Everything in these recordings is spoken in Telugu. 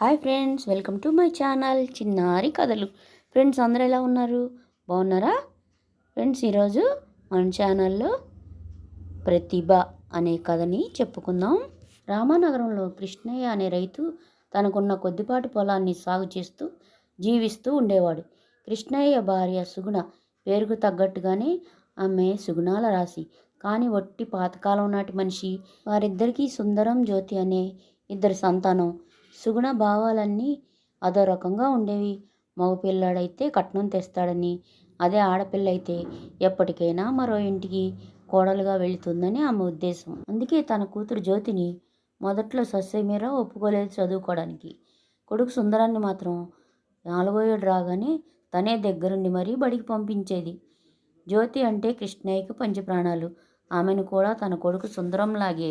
Hi friends welcome to my channel Chinnari Kathalu. Friends అందరూ ఎలా ఉన్నారు? బాగున్నారా? ఫ్రెండ్స్ ఈరోజు మన ఛానల్లో ప్రతిభ అనే కథని చెప్పుకుందాం. రామానగరంలో కృష్ణయ్య అనే రైతు తనకున్న కొద్దిపాటి పొలాన్ని సాగు చేస్తూ జీవిస్తూ ఉండేవాడు. కృష్ణయ్య భార్య సుగుణ పేరుకు తగ్గట్టుగానే ఆమె సుగుణాల రాశి. కానీ ఒట్టి పాతకాలం నాటి మనిషి వారిద్దరికీ సుందరం జ్యోతి అనే ఇద్దరు సంతానం సుగుణ భావాలన్నీ అదో రకంగా ఉండేవి. మగపిల్లాడైతే కట్నం తెస్తాడని అదే ఆడపిల్ల అయితే ఎప్పటికైనా మరో ఇంటికి కోడలుగా వెళుతుందని ఆమె ఉద్దేశం. అందుకే తన కూతురు జ్యోతిని మొదట్లో సస్యమీర ఒప్పుకోలేదు చదువుకోవడానికి. కొడుకు సుందరాన్ని మాత్రం నాలుగో ఏడు రాగానే తనే దగ్గరుండి మరీ బడికి పంపించేది. జ్యోతి అంటే కృష్ణయ్యకి పంచప్రాణాలు ఆమెను కూడా తన కొడుకు సుందరంలాగే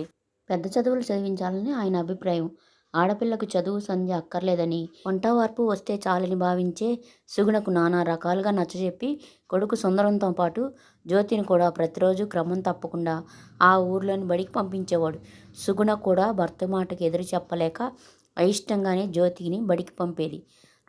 పెద్ద చదువులు చదివించాలని ఆయన అభిప్రాయం. ఆడపిల్లకు చదువు సంధ్య అక్కర్లేదని వంట వార్పు వస్తే చాలని భావించే సుగుణకు నానా రకాలుగా నచ్చజెప్పి కొడుకు సుందరంతో పాటు జ్యోతిని కూడా ప్రతిరోజు క్రమం తప్పకుండా ఆ ఊర్లోని బడికి పంపించేవాడు. సుగుణ కూడా భర్త మాటకు ఎదురు చెప్పలేక అయిష్టంగానే జ్యోతిని బడికి పంపేది.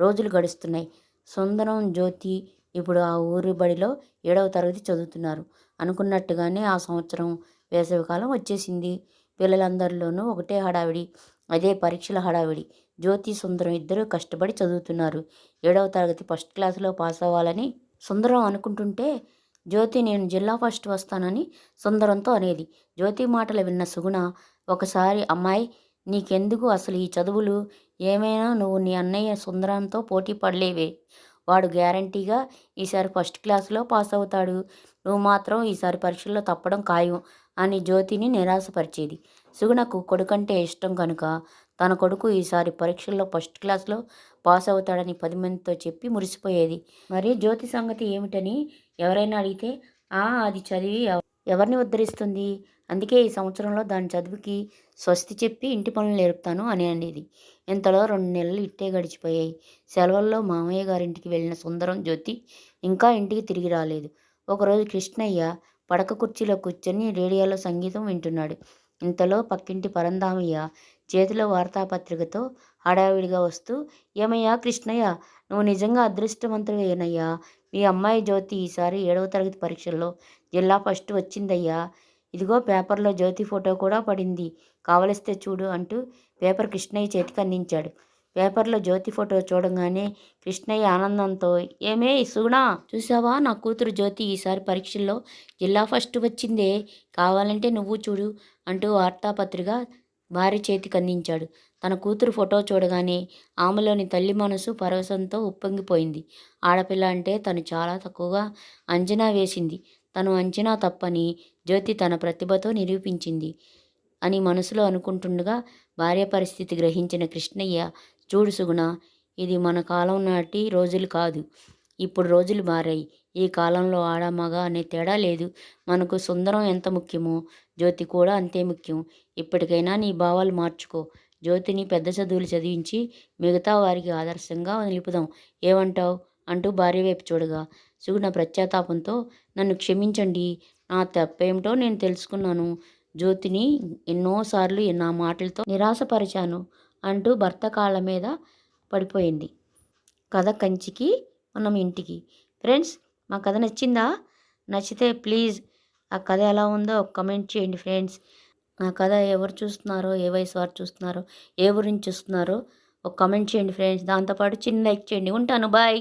రోజులు గడుస్తున్నాయి. సుందరం జ్యోతి ఇప్పుడు ఆ ఊరి బడిలో ఏడవ తరగతి చదువుతున్నారు. అనుకున్నట్టుగానే ఆ సంవత్సరం వేసవికాలం వచ్చేసింది. పిల్లలందరిలోనూ ఒకటే హడావిడి. అదే పరీక్షల హడావిడి. జ్యోతి సుందరం ఇద్దరూ కష్టపడి చదువుతున్నారు. ఏడవ తరగతి ఫస్ట్ క్లాసులో పాస్ అవ్వాలని సుందరం అనుకుంటుంటే జ్యోతి నేను జిల్లా ఫస్ట్ వస్తానని సుందరంతో అనేది. జ్యోతి మాటలు విన్న సుగుణ ఒకసారి అమ్మాయి నీకెందుకు అసలు ఈ చదువులు? ఏమైనా నువ్వు నీ అన్నయ్య సుందరంతో పోటీ పడలేవే. వాడు గ్యారంటీగా ఈసారి ఫస్ట్ క్లాస్లో పాస్ అవుతాడు. నువ్వు మాత్రం ఈసారి పరీక్షల్లో తప్పడం ఖాయం అని జ్యోతిని నిరాశపరిచేది. సుగుణకు కొడుకంటే ఇష్టం కనుక తన కొడుకు ఈసారి పరీక్షల్లో ఫస్ట్ క్లాస్లో పాస్ అవుతాడని పది మందితో చెప్పి మురిసిపోయేది. మరి జ్యోతి సంగతి ఏమిటని ఎవరైనా అడిగితే ఆ అది చదివి ఎవరిని ఉద్ధరిస్తుంది? అందుకే ఈ సంవత్సరంలో దాని చదువుకి స్వస్తి చెప్పి ఇంటి పనులు నేర్పుతాను అని అనేది. ఇంతలో రెండు నెలలు ఇట్టే గడిచిపోయాయి. సెలవుల్లో మామయ్య గారింటికి వెళ్ళిన సుందరం జ్యోతి ఇంకా ఇంటికి తిరిగి రాలేదు. ఒకరోజు కృష్ణయ్య పడక కుర్చీలో కూర్చొని రేడియోలో సంగీతం వింటున్నాడు. ఇంతలో పక్కింటి పరందామయ్య చేతిలో వార్తాపత్రికతో హడావిడిగా వస్తూ ఏమయ్యా కృష్ణయ్య నువ్వు నిజంగా అదృష్టవంతుడేనయ్యా మీ అమ్మాయి జ్యోతి ఈసారి ఏడవ తరగతి పరీక్షల్లో జిల్లా ఫస్ట్ వచ్చిందయ్యా. ఇదిగో పేపర్లో జ్యోతి ఫోటో కూడా పడింది. కావలిస్తే చూడు అంటూ పేపర్ కృష్ణయ్య చేతికి అందించాడు. పేపర్లో జ్యోతి ఫోటో చూడంగానే కృష్ణయ్య ఆనందంతో ఏమే సుగుణా చూసావా నా కూతురు జ్యోతి ఈసారి పరీక్షల్లో జిల్లా ఫస్ట్ వచ్చిందే. కావాలంటే నువ్వు చూడు అంటూ వార్తాపత్రిక భార్య చేతికి అందించాడు. తన కూతురు ఫోటో చూడగానే ఆమెలోని తల్లి మనసు పరవశంతో ఉప్పొంగిపోయింది. ఆడపిల్ల అంటే తను చాలా తక్కువగా అంచనా వేసింది. తను అంచనా తప్పని జ్యోతి తన ప్రతిభతో నిరూపించింది అని మనసులో అనుకుంటుండగా భార్య పరిస్థితి గ్రహించిన కృష్ణయ్య చూడు సుగుణ ఇది మన కాలం నాటి రోజులు కాదు. ఇప్పుడు రోజులు మారాయి. ఈ కాలంలో ఆడ మగ అనే తేడా లేదు. మనకు సుందరం ఎంత ముఖ్యమో జ్యోతి కూడా అంతే ముఖ్యం. ఇప్పటికైనా నీ భావాలు మార్చుకో. జ్యోతిని పెద్ద చదువులు చదివించి మిగతా వారికి ఆదర్శంగా నిలుపుదాం. ఏమంటావు? అంటూ భార్య వైపు చూడగా సుగుణ ప్రత్యాతాపంతో నన్ను క్షమించండి. నా తప్పేమిటో నేను తెలుసుకున్నాను. జ్యోతిని ఎన్నోసార్లు నా మాటలతో నిరాశపరిచాను అంటూ భర్త కాళ్ళ మీద పడిపోయింది. కథ కంచికి మనం ఇంటికి. ఫ్రెండ్స్ మా కథ నచ్చిందా? నచ్చితే ప్లీజ్ ఆ కథ ఎలా ఉందో ఒక కమెంట్ చేయండి ఫ్రెండ్స్. ఆ కథ ఎవరు చూస్తున్నారో ఏ వయసు వారు చూస్తున్నారో ఏ ఊరి చూస్తున్నారో ఒక కమెంట్ చేయండి ఫ్రెండ్స్. దాంతోపాటు చిన్న లైక్ చేయండి. ఉంటాను. బాయ్.